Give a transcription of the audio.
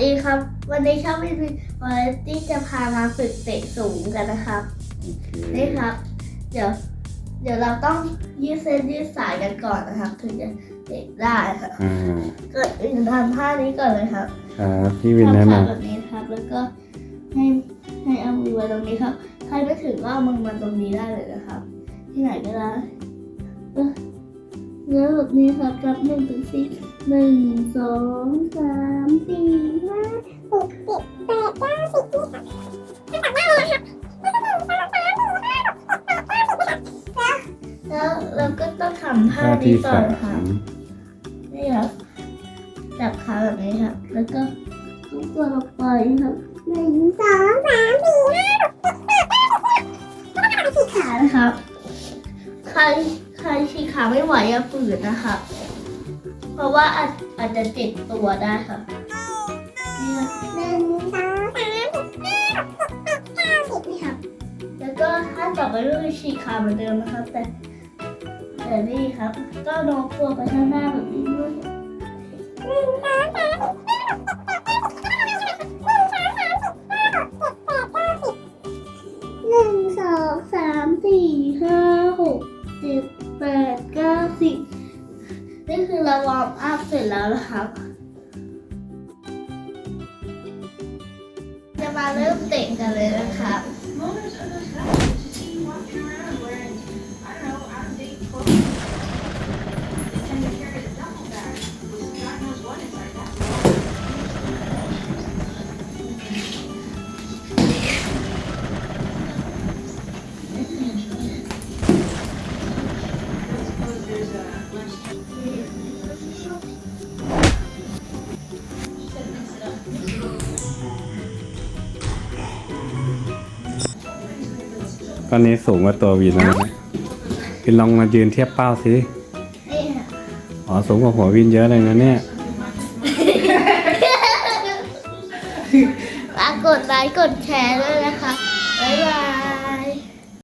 ดีครับ วันนี้ชอบวินวาไรตี้จะพามาฝึกเตะสูงกันนะครับโอเคนี่ครับ เดี๋ยว เดี๋ยวเราต้องยืดเส้นยืดสายกันก่อนนะครับ ถึงจะเตะได้ครับอ่าก็ทำท่านี้ก่อนเลยครับครับพี่วินแนะทำนท่าแบบนี้ครับ แล้วก็ให้ให้เอามือไว้ตรงนี้ครับ ใครไม่ถึงก็เอามือมาตรงนี้ได้เลยนะครับ ที่ไหนก็ได้เออเนื้อแบบนี้ครับรับหนึ่งถึงสี่ หนึ่งสองสามสี่ห้าหกเจ็ดแปดเก้าสิบยี่สิบแล้วเราก็ต้องทำท่านี้ก่อสานครับมนี่ครับจับขาแบบนี้ครับแล้วก็ทุกตัวลงไปครับหนึ่งสองสามสี่ห้าหกเจ็ดแปดเก้าสิบแล้วก็ฉีกขานะครับใครใครฉีกขาไม่ไหวอย่าฝืนนะครับ เพราะว่าอาจอาจจะเจ็บตัวได้ครับนี่ครับหนึ่งสองสามสี่ห้าหกเจ็ดแปดเก้าสิบนี่ครับแล้วก็ถ้าต่อไปก็คือฉีกขาเหมือนเดิมนะครับ แต่แต่นี่ครับ ก็โน้มตัวไปข้างหน้าแบบนี้ด้วยหนึ่งสองสามสี่ห้าหกเจ็ดแปดเก้าสิบ นี่คือเราวอร์มอัพเสร็จแล้วนะครับ จะมาเริ่มเตะกันเลยนะครับ ตอนนี้สูงกว่าตัววินแล้วนะวินลองมายืนเทียบเป้าสิอ๋อสูงกว่าหัววินเยอะเลยนะเนี่ยฝากกดไลค์กดแชร์ด้วยนะคะบ๊ายบาย